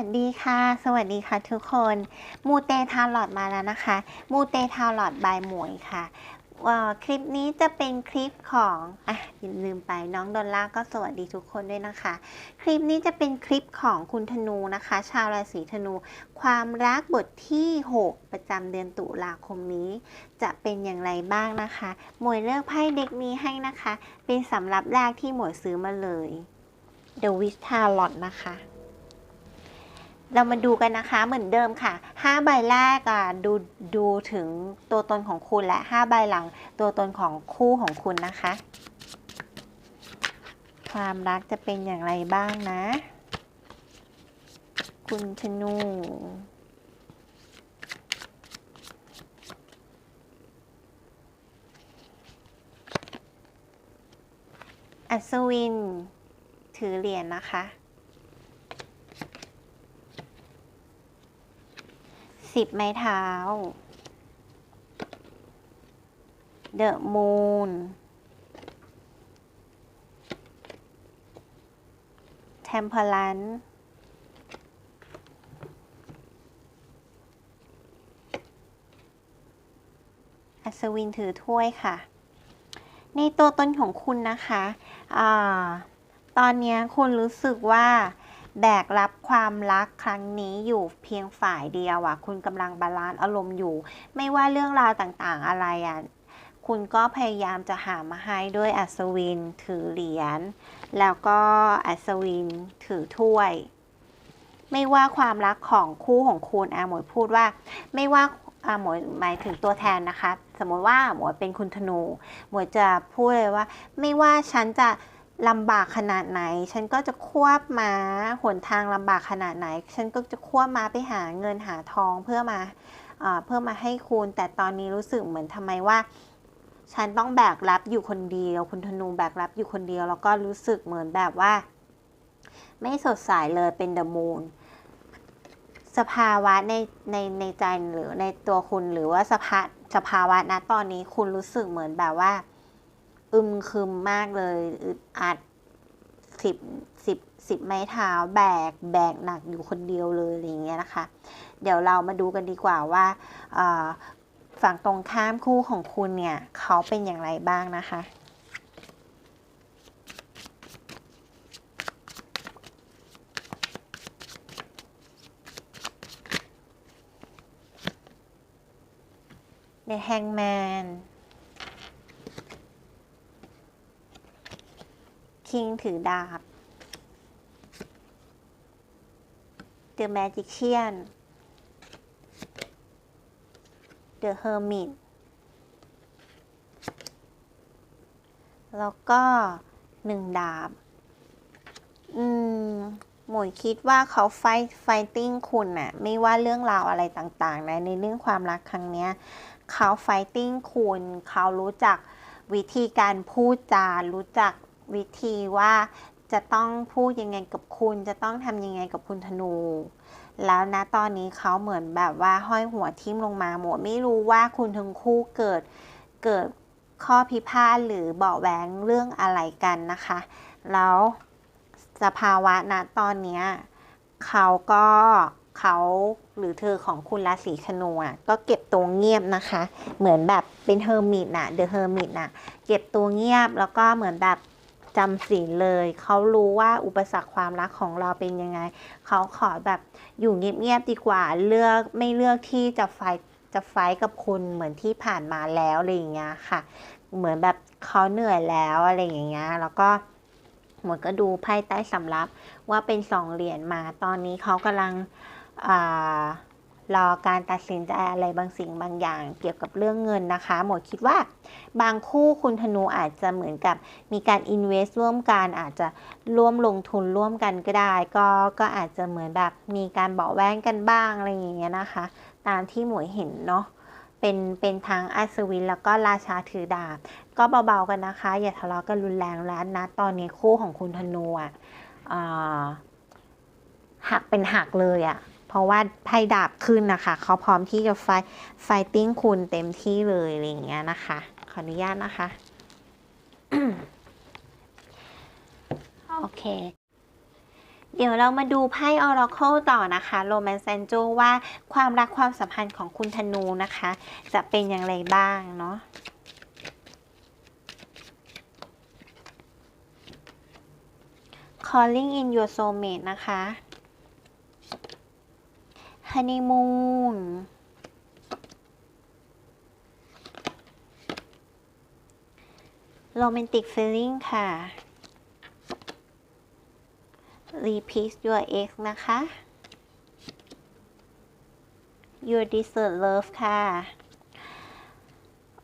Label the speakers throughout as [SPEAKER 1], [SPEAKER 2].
[SPEAKER 1] สวัสดีค่ะ สวัสดีค่ะทุกคน มูเตทาลอดมาแล้วนะคะ มูเตทาลอดบายหมวยค่ะ คลิปนี้จะเป็นคลิปของอะอย่าลืมไปน้องดอลล่าก็สวัสดีทุกคนด้วยนะคะ คลิปนี้จะเป็นคลิปของคุณธนูนะคะ ชาวราศีธนู ความรักบทที่ 6 ประจำเดือนตุลาคมนี้ จะเป็นอย่างไรบ้างนะคะ หมวยเลือกไพ่เด็กนี้ให้นะคะ เป็นสำหรับแรกที่หมวยซื้อมาเลย The Wish Tarot นะคะ เรามาดูกันนะคะเหมือนเดิมค่ะ 5 ใบแรกอะดูดูถึงตัวตนของคุณและ 5 ใบหลังตัวตนของคู่ของคุณนะคะ ความรักจะเป็นอย่างไรบ้างนะ คุณธนูอัศวิน ถือเหรียญนะคะ สิบไม้เท้า The Moon Temperance อัศวินถือถ้วยค่ะ ในตัวตนของคุณนะคะอตอนนี้คุณรู้สึกว่า แบกรับความรักครั้งนี้อยู่เพียงฝ่ายเดียวอะคุณกำลังบาลานซ์อารมณ์อยู่ ไม่ว่าเรื่องราวต่างๆอะไรอะคุณก็พยายามจะหามาให้ด้วยอัศวินถือเหรียญแล้วก็อัศวินถือถ้วย ไม่ว่าความรักของคู่ของคุณอาหมวยพูดว่า ไม่ว่าอาหมวยหมายถึงตัวแทนนะคะ สมมติว่าหมวยเป็นคุณธนู หมวยจะพูดเลยว่า ไม่ว่าฉันจะ ลำบากขนาดไหน ฉันก็จะควบม้าหนทางลำบากขนาดไหน ฉันก็จะควบม้าไปหาเงินหาทองเพื่อมาเอ่อเพื่อมาให้คุณ แต่ตอนนี้รู้สึกเหมือนทำไมว่า ฉันต้องแบกรับอยู่คนเดียว คุณธนูแบกรับอยู่คนเดียว แล้วก็รู้สึกเหมือนแบบว่า ไม่สดใสเลยเป็นเดอะมูนสภาวะในในในใจหรือในตัวคุณหรือว่าสภาสภาวะณตอนนี้คุณรู้สึกเหมือนแบบว่า อึมครึมมากเลยอึดอัดสิบสิบสิบไม้เท้าแบกแบกหนักอยู่คนเดียวเลยอะไรอย่างเงี้ยนะคะ เดี๋ยวเรามาดูกันดีกว่าว่าฝั่งตรงข้ามคู่ของคุณเนี่ย เขาเป็นอย่างไรบ้างนะคะ The Hangman คิงถือดาบ The Magician The Hermit แล้วก็หนึ่งดาบ อืม หมวยคิดว่าเขาไฟไฟติ้งคุณน่ะ ไม่ว่าเรื่องราวอะไรต่างๆ นะ ในเรื่องความรักครั้งเนี้ย เขาไฟติ้งคุณ เขารู้จักวิธีการพูดจา รู้จัก วิธีว่าจะต้องพูดยังไงกับคุณ จะต้องทำยังไงกับคุณธนู แล้วนะตอนนี้เขาเหมือนแบบว่าห้อยหัวทิ่มลงมาหมดไม่รู้ว่าคุณทั้งคู่เกิดเกิดข้อพิพาทหรือเบาแหวงเรื่องอะไรกันนะคะ แล้วสภาวะณตอนนี้เขาก็เขาหรือเธอของคุณราศีธนูอะก็เก็บตัวเงียบนะคะ เหมือนแบบเป็นเฮอร์มิตน่ะเดอะเฮอร์มิตน่ะ เก็บตัวเงียบแล้วก็เหมือนแบบ จำศีลเลย เขารู้ว่าอุปสรรคความรักของเราเป็นยังไง เขาขอแบบอยู่เงียบๆดีกว่า เลือกไม่เลือกที่จะไฟจะไฟกับคุณเหมือนที่ผ่านมาแล้วอะไรอย่างเงี้ยค่ะ เหมือนแบบเขาเหนื่อยแล้วอะไรอย่างเงี้ย แล้วก็เหมือนก็ดูไพ่ใต้สำรับว่าเป็นสองเหรียญมา ตอนนี้เขากำลังอ่า รอการตัดสินใจอะไรบางสิ่งบางอย่าง เกี่ยวกับเรื่องเงินนะคะ หมดคิดว่าบางคู่คุณธนูอาจจะเหมือนกับมีการ invest ร่วมกันอาจจะร่วมลงทุนร่วมกันก็ได้ ก็ก็อาจจะเหมือนแบบมีการเบาะแว้งกันบ้างอะไรอย่างเงี้ยนะคะ ตามที่หมวยเห็นเนาะเป็นเป็นทางอัศวินแล้วก็ราชาถือดาบก็เบาๆกันนะคะ อย่าทะเลาะกันรุนแรงแล้วนะ ตอนนี้คู่ของคุณธนูอะหักเป็นหักเลยอะ เพราะว่าไพ่ดาบขึ้นนะคะเขาพร้อมที่จะไฟไฟติ้งคุณเต็มที่เลยอะไรอย่างเงี้ยนะคะ ขออนุญาตนะคะโอเค เดี๋ยวเรามาดูไพ่ Oracle ต่อนะคะ Romance a n g e ว่าความรักความสัมพันธ์ของคุณธนูนะคะ จะเป็นอย่างไรบ้างเนาะ Calling in your soulmate นะคะ Honeymoon Romantic feeling ค่ะ Repeat your ex นะคะ Your desert love ค่ะ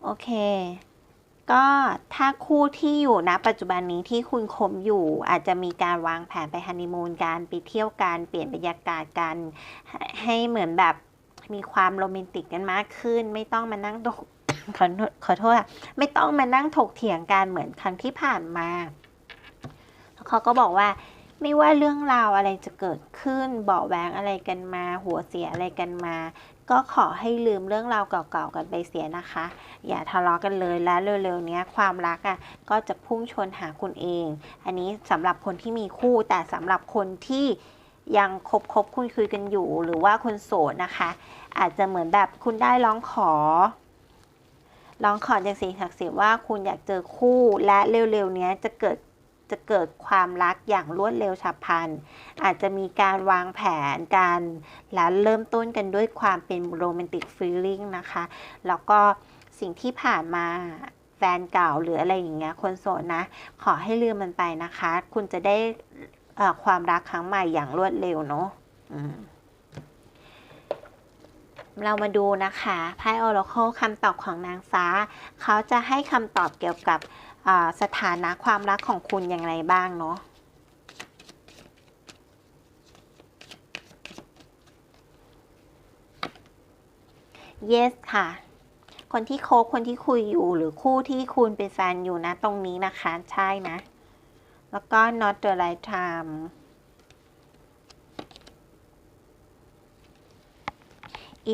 [SPEAKER 1] โอเค ก็ถ้าคู่ที่อยู่นะปัจจุบันนี้ที่คุณคบอยู่อาจจะมีการวางแผนไปฮันนีมูนการไปเที่ยวกันเปลี่ยนบรรยากาศกัน ให้เหมือนแบบมีความโรแมนติกกันมากขึ้น ไม่ต้องมานั่งถกขอโทษขอโทษอะไม่ต้องมานั่งถกเถียงกันเหมือนครั้งที่ผ่านมาแล้วเขาก็บอกว่าไม่ว่าเรื่องราวอะไรจะเกิดขึ้นเบาะแวงอะไรกันมา หัวเสียอะไรกันมา ก็ขอให้ลืมเรื่องราวเก่าๆกันไปเสียนะคะ อย่าทะเลาะกันเลยและเร็วๆนี้ความรักอะก็จะพุ่งชนหาคุณเอง อันนี้สำหรับคนที่มีคู่แต่สำหรับคนที่ยังคบคบคุยคุยกันอยู่ หรือว่าคนโสดนะคะ อาจจะเหมือนแบบคุณได้ร้องขอร้องขอจากสิ่งศักดิ์สิทธิ์ว่าคุณอยากเจอคู่และเร็วๆนี้จะเกิด จะเกิดความรักอย่างรวดเร็วฉับพลัน อาจจะมีการวางแผนการและเริ่มต้นกันด้วยความเป็นโรแมนติกฟีลลิ่งนะคะ แล้วก็สิ่งที่ผ่านมาแฟนเก่าหรืออะไรอย่างเงี้ยคนโสดนะ ขอให้ลืมมันไปนะคะ คุณจะได้ความรักครั้งใหม่อย่างรวดเร็วเนาะเรามาดูนะคะไพ่ Oracle คำตอบของนางฟ้า เขาจะให้คำตอบเกี่ยวกับ สถานะความรักของคุณอย่างไรบ้างเนาะ yes ค่ะ คนที่คบคนที่คุยอยู่หรือคู่ที่คุณเป็นแฟนอยู่นะ ตรงนี้นะคะ ใช่นะ แล้วก็ not the right time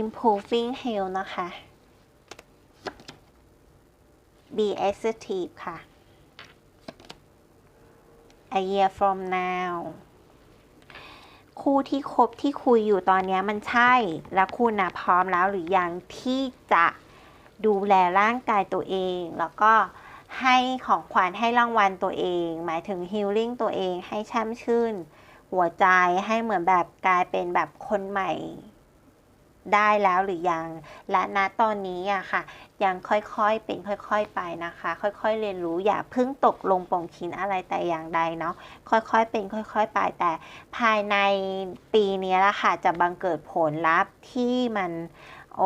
[SPEAKER 1] improving health นะคะ be assertive ค่ะ a year from now คู่ที่คบที่คุยอยู่ตอนนี้มันใช่ แล้วคุณนะพร้อมแล้วหรือยังที่จะดูแลร่างกายตัวเอง แล้วก็ให้ของขวัญให้รางวัลตัวเอง หมายถึงฮิลลิ่งตัวเองให้แช่มชื่น หัวใจให้เหมือนแบบกลายเป็นแบบคนใหม่ ได้แล้วหรือยัง และณตอนนี้อะค่ะ ยังค่อยๆเป็นค่อยๆไปนะคะ ค่อยๆเรียนรู้อย่าเพิ่งตกลงปองคินอะไรแต่อย่างใดเนาะค่อยๆเป็นค่อยๆไปแต่ภายในปีนี้ละค่ะจะบังเกิดผลลัพธ์ที่มันโอ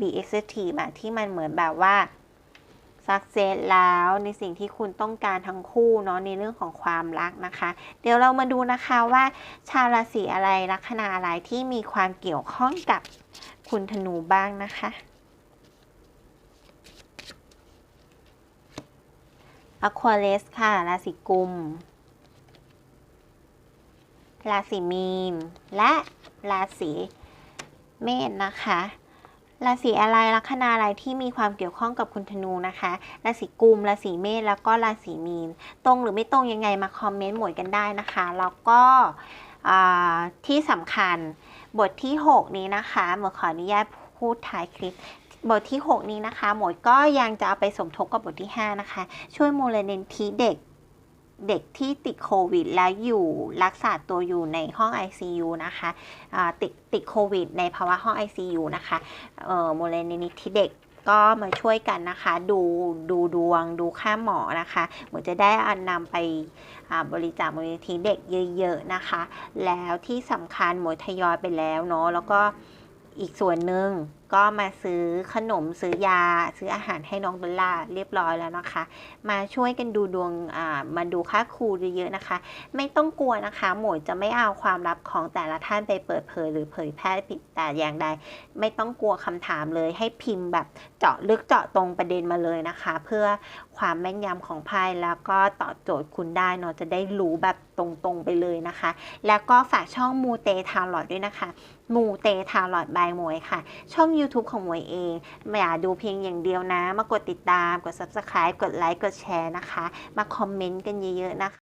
[SPEAKER 1] be excessive อะที่มันเหมือนแบบว่า success แล้วในสิ่งที่คุณต้องการทั้งคู่เนาะในเรื่องของความรักนะคะ เดี๋ยวเรามาดูนะคะว่าชาวราศีอะไรลัคนาอะไรที่มีความเกี่ยวข้องกับคุณธนูบ้างนะคะ Aquarius ค่ะ ราศีกุม ราศีมีน และราศีเมษนะคะ ราศีอะไรลัคนาอะไรที่มีความเกี่ยวข้องกับคุณธนูนะคะ ราศีกุม ราศีเมษ แล้วก็ราศีมีน ตรงหรือไม่ตรงยังไงมาคอมเมนต์หมวยกันได้นะคะ แล้วก็ที่สำคัญบทที่ 6 นี้นะคะหมวยขออนุญาตพูดท้ายคลิปบทที่ 6 นี้นะคะ หมวยก็ยังจะเอาไปสมทบกับบทที่ 5 นะคะ ช่วยมูลนิธิเด็ก เด็กที่ติดโควิด และอยู่รักษาตัวอยู่ในห้อง ICU นะคะติดติดโควิด ในภาวะห้อง ICU นะคะเอ่อมูลนิธิเด็กก็มาช่วยกันนะคะ ดูดูดวงดูค่าหมอนะคะเหมือนจะได้อันนำไปบริจาคมูลนิธิเด็กเยอะๆนะคะ แล้วที่สำคัญหมวยทยอยไปแล้วเนาะแล้วก็อีกส่วนหนึ่ง ก็มาซื้อขนมซื้อยา ซื้ออาหารให้น้องเบลล่าเรียบร้อยแล้วนะคะ มาช่วยกันดูดวงมาดูค่าครูเยอะๆนะคะ ไม่ต้องกลัวนะคะ หมวยจะไม่เอาความลับของแต่ละท่านไปเปิดเผยหรือเผยแพร่ผิดแต่อย่างใด ไม่ต้องกลัวคำถามเลย ให้พิมพ์แบบเจาะลึกเจาะตรงประเด็นมาเลยนะคะ เพื่อความแม่นยำของไพ่แล้วก็ตอบโจทย์คุณได้เนาะจะได้รู้แบบตรงๆไปเลยนะคะ แล้วก็ฝากช่องมูเตทาร์ลอดด้วยนะคะ มูเตทาร์ลอดบายหมวยค่ะ ช่อง YouTube ของหมวยเองไม่อยาดูเพียงอย่างเดียวนะ มากดติดตาม กด Subscribe กดไลค์ กดแชร์นะคะ มาคอมเมนต์กันเยอะๆนะคะ